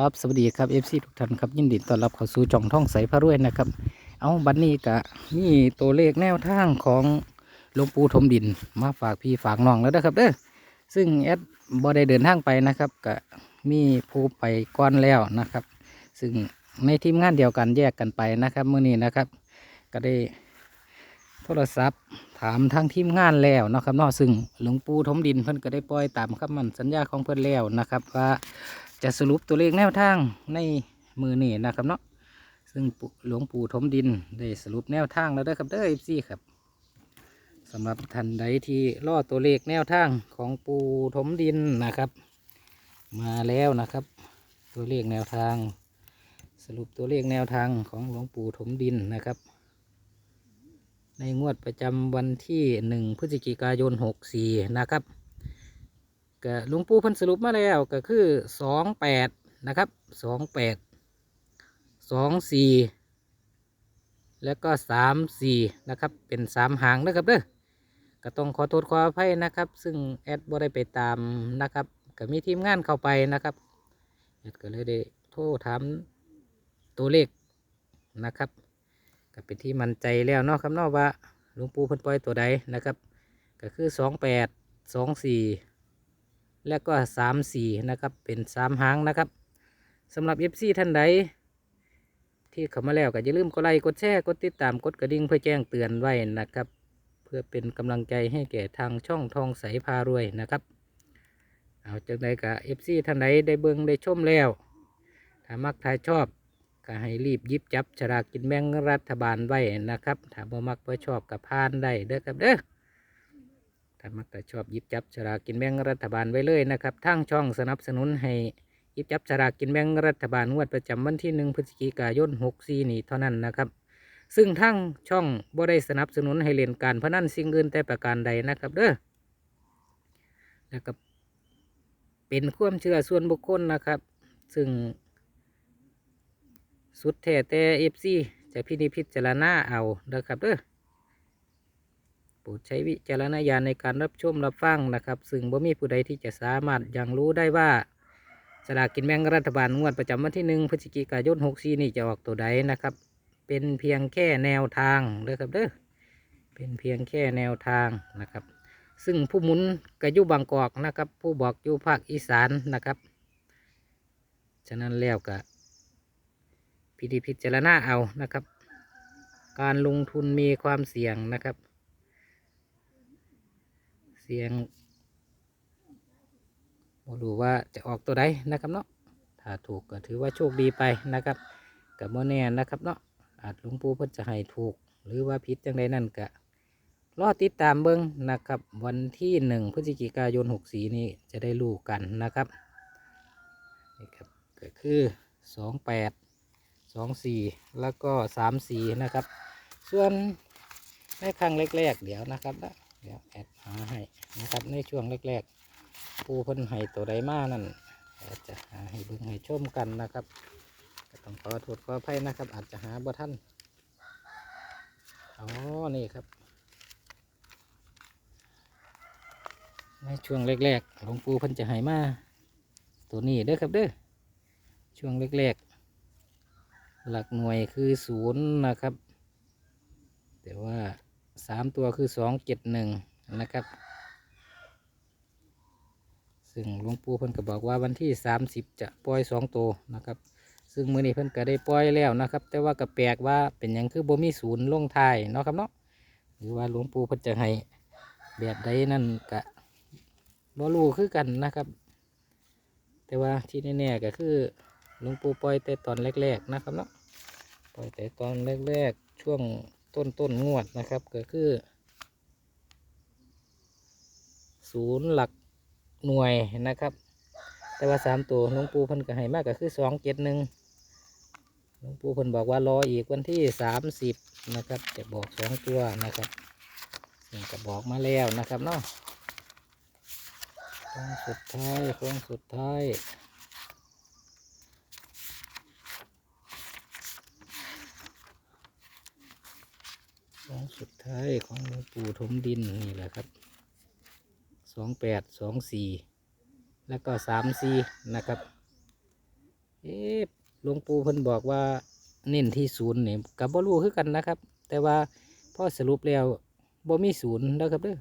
ครับสวัสดีครับเอฟซีทุกท่านครับยินดีต้อนรับเข้าสู่จ่องท่องใสพระรวยนะครับ เอาบัดนนี้กะมีตัวเลขแนวทางของหลวงปู่ถมดินมาฝากพี่ฝากน้องแล้วนะครับเด้อซึ่งแอดบ่ได้เดินทางไปนะครับกะมีผู้ไปก่อนแล้วนะครับ ซึ่งในทีมงานเดียวกันแยกกันไปนะครับเมื่อนี้นะครับ ก็ได้โทรศัพท์ถามทางทีมงานแล้วนะครับนาะซึ่งหลวงปู่ถมดินเพิ่นก็ได้ปล่อยตามคำมั่นสัญญาของเพิ่นแล้วนะครับว่า จะสรุปตัวเลขแนวทางในมือนี่นะครับเนาะซึ่งหลวงปู่ถมดินได้สรุปแนวทางแล้วด้อครับเด้อฟซีครับสำหรับท่านใดที่รอตัวเลขแนวทางของปู่ถมดินนะครับ มาแล้วนะครับ ตัวเลขแนวทาง สรุปตัวเลขแนวทางของหลวงปู่ถมดินนะครับ ในงวดประจำวันที่หนึ่งพฤศจิกายนหกสี่นะครับ ก็หลุงปู่เพันสรุปมาแล้วก็คือสองแปดนะครับสองแปดสองสี่แล้วก็สามสี่นะครับ เป็นสามหางนะครับเด้อก็ต้องขอโทษขออภัยนะครับ ซึ่งแอดบ่ได้ไปตามนะครับก็มีทีมงานเข้าไปนะครับแอดก็เลยได้โทรถามตัวเลขนะครับก็เป็นที่มั่นใจแล้วเนาะครับเนาะว่าหลวงปู่เพิ่นปล่อยตัวใดนะครับ ก็คือสองแปดสองสี่ แล้วก็สามสี่นะครับ เป็นสามหางนะครับสำหรับ FC ท่านใดที่เข้ามาแล้วก็อย่าลืมกดไลค์กดแชร์กดติดตามกดกระดิ่งเพื่อแจ้งเตือนไว้นะครับ เพื่อเป็นกำลังใจให้แก่ทางช่องทองใสพารวยนะครับ เอาจังใดกับ FC ท่านใดได้เบิ่งได้ชมแล้วถ้ามักถ้าชอบก็ให้รีบยิบจับฉลากกินแบ่งรัฐบาลไว้นะครับ ถ้าบ่มักบ่ชอบกับพานได้เด้อครับเด้อ ถ้ามักแต่ชอบยิบจับฉลากกินแบ่งรัฐบาลไว้เลยนะครับทางช่องสนับสนุนให้ยิบจับฉลากกินแบ่งรัฐบาลงวดประจำวันที่หนึ่งพฤศจิกายน64นี้เท่านั้นนะครับ ซึ่งทางช่องบ่ได้สนับสนุนให้เล่นการพนันสิ่งอื่นแต่ประการใดนะครับเด้อแล้วก็เป็นความเชื่อส่วนบุคคลนะครับ ซึ่ง สุดแท้แต่เอฟซีจะพินิจพิจารณาเอาเด้อครับเด้อ โปรดใช้วิจารณญาณในการรับชมรับฟังนะครับ ซึ่งบ่มีผู้ใดที่จะสามารถยังรู้ได้ว่าสลากกินแบ่งรัฐบาลงวดประจำวันที่หนึ่งพฤศจิกายน64นี่จะออกตัวใดนะครับ เป็นเพียงแค่แนวทางเด้อครับเด้อเป็นเพียงแค่แนวทางนะครับ ซึ่งผู้หมุนก็อยู่บางกอกนะครับ ผู้บอกอยู่ภาคอีสานนะครับ ฉะนั้นแล้วก็พิธีพิจารณาเอานะครับ การลงทุนมีความเสี่ยงนะครับ เสียงมาดูว่าจะออกตัวใดนะครับเนาะถ้าถูกก็ถือว่าโชคดีไปนะครับกับโมแน่นะครับเนาะอาจหลวงปู่เพิ่นจะให้ถูก หรือว่าผิดจังใดนั่นก็รอติดตามเบิ้งนะครับ วันที่หนึ่งพฤศจิกายนหกสีนี้จะได้รู้กันนะครับนี่ครับก็คือสองแปดสองสี่แล้วก็สามสี่นะครับ ส่วนในครั้งแรกๆเดี๋ยวนะครับนะ เดี๋ยวแอดหาให้นะครับในช่วงแรกๆปูพิ่นให้ตัวใดมานั่นแอดจะหาให้เบิ่งให้ชมกันนะครับก็ต้องขอโทษขออภัยนะครับ อาจจะหาบ่ท่านอ๋อนี่ครับ ในช่วงแรกๆหลวงปู่พิ่นจะให้มาตัวนี้เด้อครับเด้อช่วงแรกๆหลักหน่วยคือศูนย์นะครับ แต่ว่า สามตัวคือสองเจ็ดหนึ่งนะครับ ซึ่งหลวงปู่เพิ่นก็บอกว่าวันที่สามสิบจะปล่อยสองตัวนะครับ ซึ่งมือนี้เพิ่นก็ได้ปล่อยแล้วนะครับ แต่ว่าก็แปลกว่าเป็นหยังคือบ่มีศูนย์ลงท้ายเนาะครับเนาะหรือว่าหลวงปู่เพิ่นจะให้แบบใดนั่นก็บ่รู้คือกันนะครับ แต่ว่าที่แน่ๆก็คือหลวงปู่ปล่อยแต่ตอนแรก ๆนะครับเนาะปล่อยแต่ตอนแรก ๆ ช่วง ต้นต้นงวดนะครับก็คือศูนย์หลักหน่วยนะครับ แต่ว่าสามตัวหลวงปู่เพิ่นก็ให้มากก็คือสองเจ็ดหนึ่งหลวงปู่เพิ่นบอกว่ารออีกวันที่สามสิบนะครับ จะบอกสองตัวนะครับซึ่งก็บอกมาแล้วนะครับเนาะโค้งสุดท้ายโค้งสุดท้าย องสุดท้ายของหลวงปู่ถมดินนี่แหละครับ สองแปด สองสี่ แล้วก็สามสี่นะครับ เอ๊ะหลวงปู่เพิ่นบอกว่าเน้นที่ศูนย์เนี่ยกับบ่รู้คือกันนะครับ แต่ว่าพอสรุปแล้วบ่มีศูนย์นะครับเด้อ